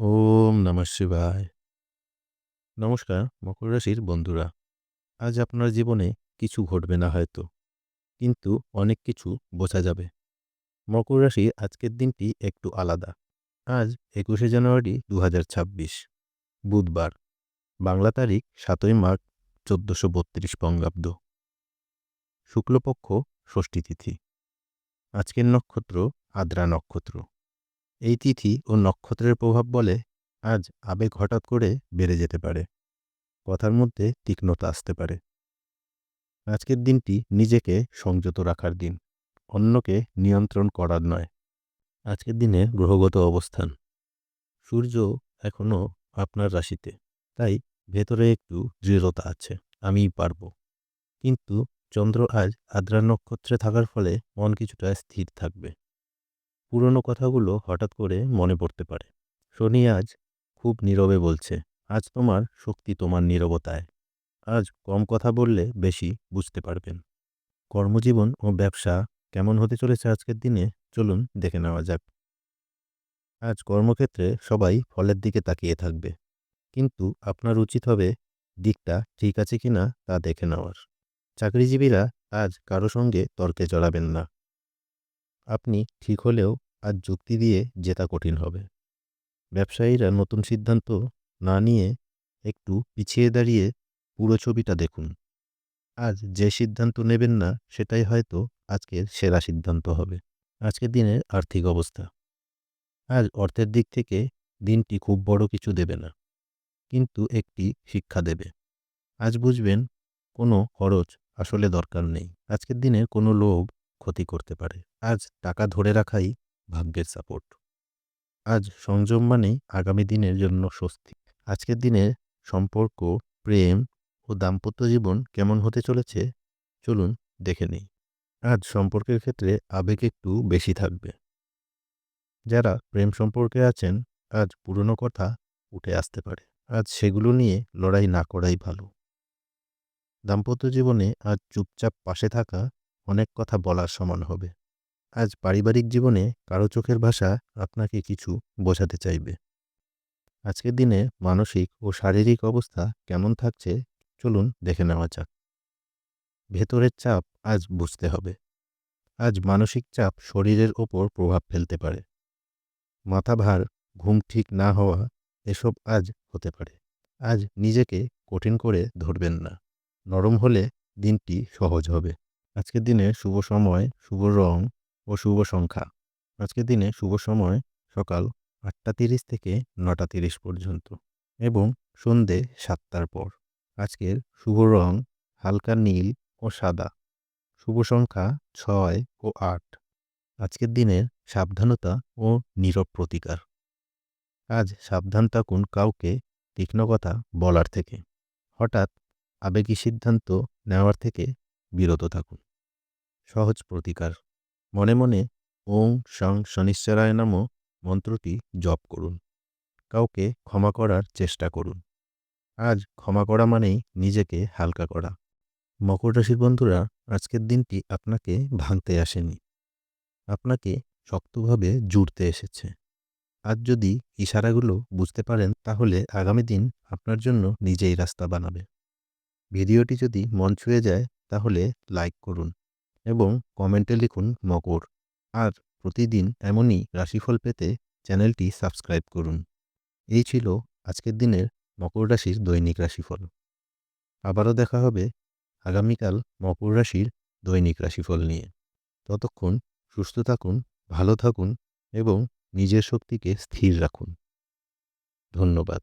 ওম নমঃ শিবায়। নমস্কার, মকর রাশির বন্ধুরা। আজ আপনার জীবনে কিছু ঘটবে না হয়তো, কিন্তু অনেক কিছু বোঝা যাবে। মকর রাশি আজকের দিনটি একটু আলাদা। আজ একুশে জানুয়ারি দু হাজার ছাব্বিশ, বুধবার। বাংলা তারিখ সাতই মার্চ চোদ্দোশো বত্রিশ বঙ্গাব্দ। শুক্লপক্ষ ষষ্ঠী তিথি। আজকের নক্ষত্র আদ্রা নক্ষত্র। এই তিথি ও নক্ষত্রের প্রভাব বলে আজ আবেগ হঠাৎ করে বেড়ে যেতে পারে। কথার মধ্যে তীক্ষ্ণতা আসতে পারে। আজকের দিনটি নিজেকে সংযত রাখার দিন, অন্যকে নিয়ন্ত্রণ করার নয়। আজকের দিনে গ্রহগত অবস্থান। সূর্য এখনও আপনার রাশিতে, তাই ভেতরে একটু দৃঢ়তা আছে, আমিই পারব। কিন্তু চন্দ্র আজ আদ্রা নক্ষত্রে থাকার ফলে মন কিছুটা স্থির থাকবে। পুরনো কথাগুলো হঠাৎ করে মনে পড়তে পারে। শনি আজ খুব নীরবে বলছে, আজ তোমার শক্তি তোমার নীরবতায়। আজ কম কথা বললে বেশি বুঝতে পারবেন। কর্মজীবন ও ব্যবসা কেমন হতে চলেছে আজকের দিনে? চলুন দেখে নেওয়া যাক। আজ কর্মক্ষেত্রে সবাই ফলের দিকে তাকিয়ে থাকবে। কিন্তু আপনার উচিত হবে দিকটা ঠিক আছে কিনা তা দেখে নেওয়ার। চাকরিজীবীরা আজ কারও সঙ্গে তর্কে জড়াবেন না। আপনি ঠিক হলেও আজ যুক্তি দিয়ে জেতা কঠিন হবে। ব্যবসায়ীরা নতুন সিদ্ধান্ত না নিয়ে একটু পিছিয়ে দাঁড়িয়ে পুরো ছবিটা দেখুন। আজ যে সিদ্ধান্ত নেবেন না, সেটাই হয়তো আজকের সেরা সিদ্ধান্ত হবে। আজকের দিনের আর্থিক অবস্থা। আজ অর্থের দিক থেকে দিনটি খুব বড় কিছু দেবে না, কিন্তু একটি শিক্ষা দেবে। আজ বুঝবেন, কোনো খরচ আসলে দরকার নেই। আজকের দিনে কোনো লোভ ক্ষতি করতে পারে। আজ টাকা ধরে রাখাই ভাগ্যের সাপোর্ট আজ সংযম মানেই আগামী দিনের জন্য স্বস্তি। আজকের দিনে সম্পর্ক, প্রেম ও দাম্পত্য জীবন কেমন হতে চলেছে, চলুন দেখে নিই। আজ সম্পর্কের ক্ষেত্রে আবেগ একটু বেশি থাকবে। যারা প্রেম সম্পর্কে আছেন, আজ পুরনো কথা উঠে আসতে পারে। আজ সেগুলো নিয়ে লড়াই না করাই ভালো। দাম্পত্য জীবনে আজ চুপচাপ পাশে থাকা অনেক কথা বলার সমান হবে। আজ পারিবারিক জীবনে কারও চোখের ভাষা আপনাকে কিছু বোঝাতে চাইবে। আজকের দিনে মানসিক ও শারীরিক অবস্থা কেমন থাকছে চলুন দেখে নেওয়া যাক। ভেতরের চাপ আজ বুঝতে হবে। আজ মানসিক চাপ শরীরের ওপর প্রভাব ফেলতে পারে। মাথা ভার ঘুম ঠিক না হওয়া এসব আজ হতে পারে। আজ নিজেকে কঠিন করে ধরবেন না। নরম হলে দিনটি সহজ হবে। আজকের দিনে শুভ সময়, শুভ রং ও শুভ সংখ্যা। আজকের দিনে শুভ সময় সকাল আটটা তিরিশ থেকে নটা তিরিশ পর্যন্ত এবং সন্ধে সাতটার পর। আজকের শুভ রং হালকা নীল ও সাদা। শুভ সংখ্যা ছয় ও আট। আজকের দিনের সাবধানতা ও নীরব প্রতিকার। আজ সাবধান থাকুন কাউকে তীক্ষ্ণ কথা বলার থেকে। হঠাৎ আবেগী সিদ্ধান্ত নেওয়ার থেকে বিরত থাকুন। সহজ প্রতিকার। মনে মনে ওং সং শনিশ্চরায় নাম মন্ত্রটি জপ করুন। কাউকে ক্ষমা করার চেষ্টা করুন। আজ ক্ষমা করা মানেই নিজেকে হালকা করা। মকর রাশির বন্ধুরা, আজকের দিনটি আপনাকে ভাঙতে আসেনি। আপনাকে শক্তভাবে জুড়তে এসেছে। আজ যদি ইশারাগুলো বুঝতে পারেন, তাহলে আগামী দিন আপনার জন্য নিজেই রাস্তা বানাবে। ভিডিওটি যদি মন ছুঁয়ে যায়, তাহলে লাইক করুন। এবং কমেন্টে লিখুন মকর। আর প্রতিদিন এমনই রাশিফল পেতে চ্যানেলটি সাবস্ক্রাইব করুন। এই ছিল আজকের দিনের মকর রাশির দৈনিক রাশিফল। আবারও দেখা হবে আগামীকাল মকর রাশির দৈনিক রাশিফল নিয়ে। ততক্ষণ সুস্থ থাকুন, ভালো থাকুন এবং নিজের শক্তিকে স্থির রাখুন। ধন্যবাদ।